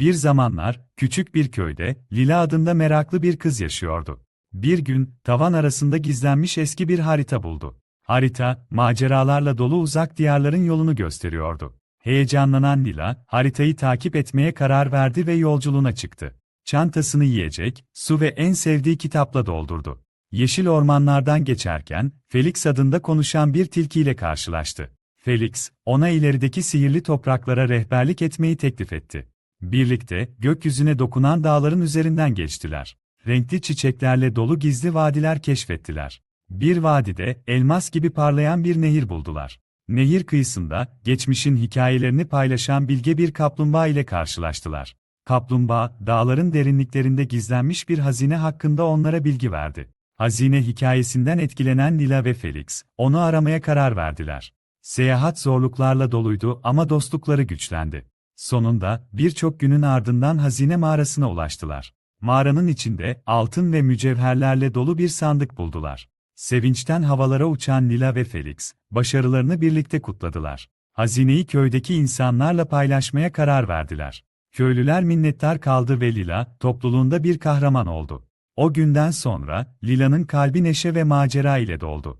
Bir zamanlar, küçük bir köyde, Lila adında meraklı bir kız yaşıyordu. Bir gün, tavan arasında gizlenmiş eski bir harita buldu. Harita, maceralarla dolu uzak diyarların yolunu gösteriyordu. Heyecanlanan Lila, haritayı takip etmeye karar verdi ve yolculuğuna çıktı. Çantasını yiyecek, su ve en sevdiği kitapla doldurdu. Yeşil ormanlardan geçerken, Felix adında konuşan bir tilkiyle karşılaştı. Felix, ona ilerideki sihirli topraklara rehberlik etmeyi teklif etti. Birlikte, gökyüzüne dokunan dağların üzerinden geçtiler. Renkli çiçeklerle dolu gizli vadiler keşfettiler. Bir vadide, elmas gibi parlayan bir nehir buldular. Nehir kıyısında, geçmişin hikayelerini paylaşan bilge bir kaplumbağa ile karşılaştılar. Kaplumbağa, dağların derinliklerinde gizlenmiş bir hazine hakkında onlara bilgi verdi. Hazine hikayesinden etkilenen Lila ve Felix, onu aramaya karar verdiler. Seyahat zorluklarla doluydu ama dostlukları güçlendi. Sonunda, birçok günün ardından hazine mağarasına ulaştılar. Mağaranın içinde, altın ve mücevherlerle dolu bir sandık buldular. Sevinçten havalara uçan Lila ve Felix, başarılarını birlikte kutladılar. Hazineyi köydeki insanlarla paylaşmaya karar verdiler. Köylüler minnettar kaldı ve Lila, topluluğunda bir kahraman oldu. O günden sonra, Lila'nın kalbi neşe ve macera ile doldu.